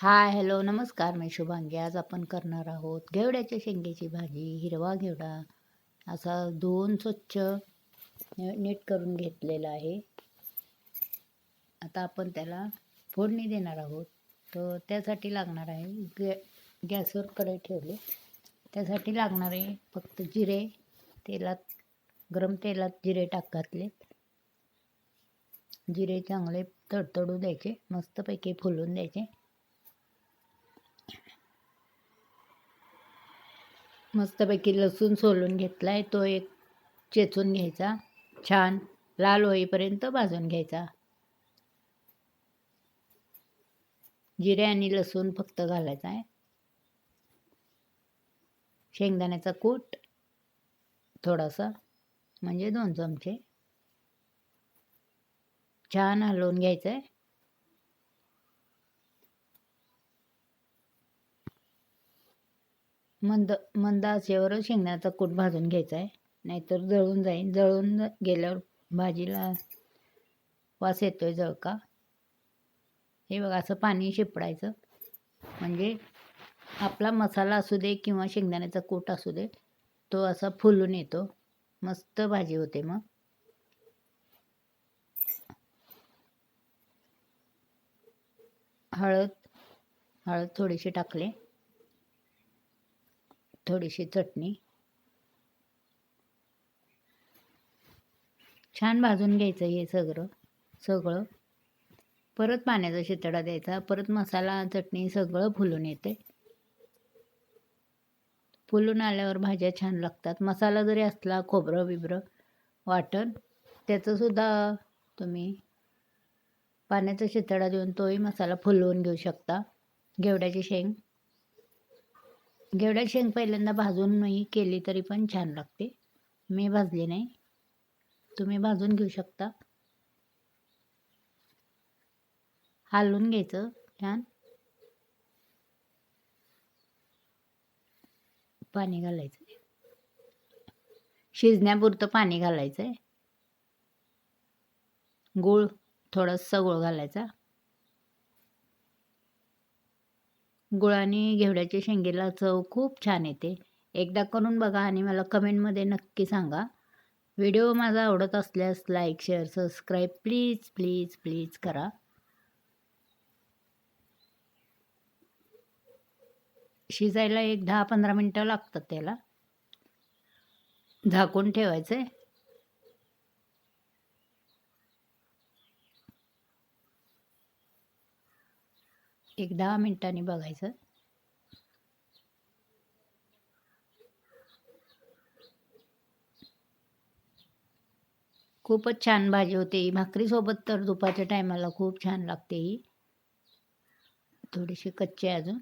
Hi hello नमस्कार मी शुभांगी. आज आपण करणार आहोत घेवड्याच्या शेंगेची भाजी हिरवा घेवडा. असा धुवून स्वच्छ नीट करून घेतलेला आहे. आता आपण त्याला फोडणी देणार आहोत. तर त्यासाठी लागणार आहे गॅ गॅसवर कढई ठेवली. त्यासाठी लागणारे फक्त जिरे. तेलात गरम तेलात जिरे टाक घातलेत. जिरे चांगले तडतडू द्यायचे. मस्तपैकी फुलून द्यायचे. मस्तपैकी लसूण सोलून घेतला आहे तो एक चेचून घ्यायचा. छान लाल होईपर्यंत भाजून घ्यायचा. जिरे आणि लसूण फक्त घालायचा आहे. शेंगदाण्याचा कूट थोडासा म्हणजे दोन चमचे. छान हलवून घ्यायचं आहे मंद मंद आचेवरच शेंगदाण्याचा कूट भाजून घ्यायचा आहे नाहीतर जळून जाईल जळून गेल्यावर भाजीला वास येतोय जळका. हे बघा असं पाणी शिपडायचं. म्हणजे आपला मसाला असू दे किंवा शेंगदाण्याचा कूट असू दे तो असा फुलून येतो. मस्त भाजी होते मग. हळद हळद थोडीशी टाकले. थोडीशी चटणी. छान भाजून घ्यायचं हे सगळं सगळं. परत पाण्याचा शितडा द्यायचा परत मसाला चटणी सगळं फुलून येते. फुलून आल्यावर भाज्या छान लागतात. मसाला जरी असला खोबरं बिबरं वाटण त्याचंसुद्धा तुम्ही पाण्याचा शितडा देऊन तोही मसाला फुलवून घेऊ शकता. घेवड्याची शेंग. घेवड्याची शेंग पहिल्यांदा भाजून नाही केली तरी पण छान लागते. मी भाजली नाही. तुम्ही भाजून घेऊ शकता. हलवून घ्यायचं छान. पाणी घालायचं. शिजण्यापुरतं पाणी घालायचं आहे गूळ थोडासा गूळ घालायचा. गुळाने घेवड्याच्या शेंगेला चव खूप छान येते. एकदा करून बघा आणि मला कमेंटमध्ये नक्की सांगा. व्हिडिओ माझा आवडत असल्यास like share subscribe please please please करा. शिजायला एक दहा पंधरा मिनटं लागतात त्याला. झाकून ठेवायचं आहे एक दहा मिनिटांनी बघायचं. खूपच छान भाजी होते. ही भाकरीसोबत तर दुपारच्या टायमाला खूप छान लागते ही. थोडीशी कच्ची आहे अजून.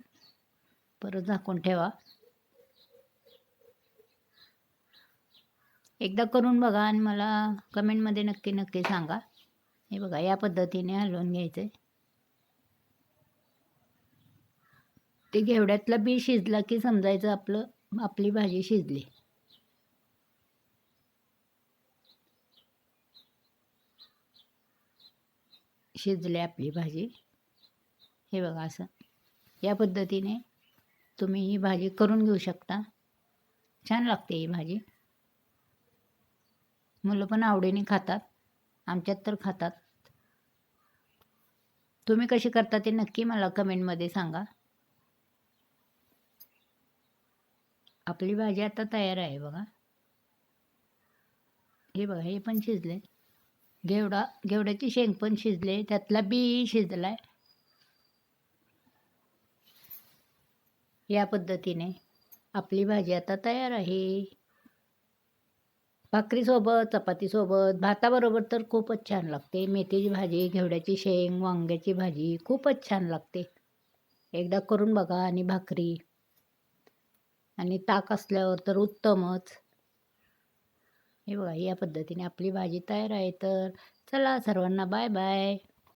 परत झाकून ठेवा. एकदा करून बघा आणि मला कमेंटमध्ये नक्की नक्की सांगा. हे बघा या पद्धतीने हलवून घ्यायचं आहे ते घेवड्यातलं बी शिजलं की समजायचं आपलं आपली भाजी शिजली. शिजली आपली भाजी. हे बघा असं. या पद्धतीने तुम्ही ही भाजी करून घेऊ शकता. छान लागते ही भाजी. मुलं पण आवडीने खातात. आमच्यात तर खातात. तुम्ही कशी करता ते नक्की मला कमेंटमध्ये सांगा. आपली भाजी आता तयार आहे बघा. हे बघा हे पण शिजले घेवडा घेवड्याची शेंग पण शिजले त्यातला बी शिजला आहे या पद्धतीने आपली भाजी आता तयार आहे. भाकरीसोबत चपातीसोबत भाताबरोबर तर खूपच छान लागते. मेथीची भाजी घेवड्याची शेंग वांग्याची भाजी खूपच छान लागते. एकदा करून बघा आणि भाकरी. आणि ताक असल्यावर तर उत्तमच. हे बघा या पद्धतीने आपली भाजी तयार आहे. तर चला सर्वांना बाय बाय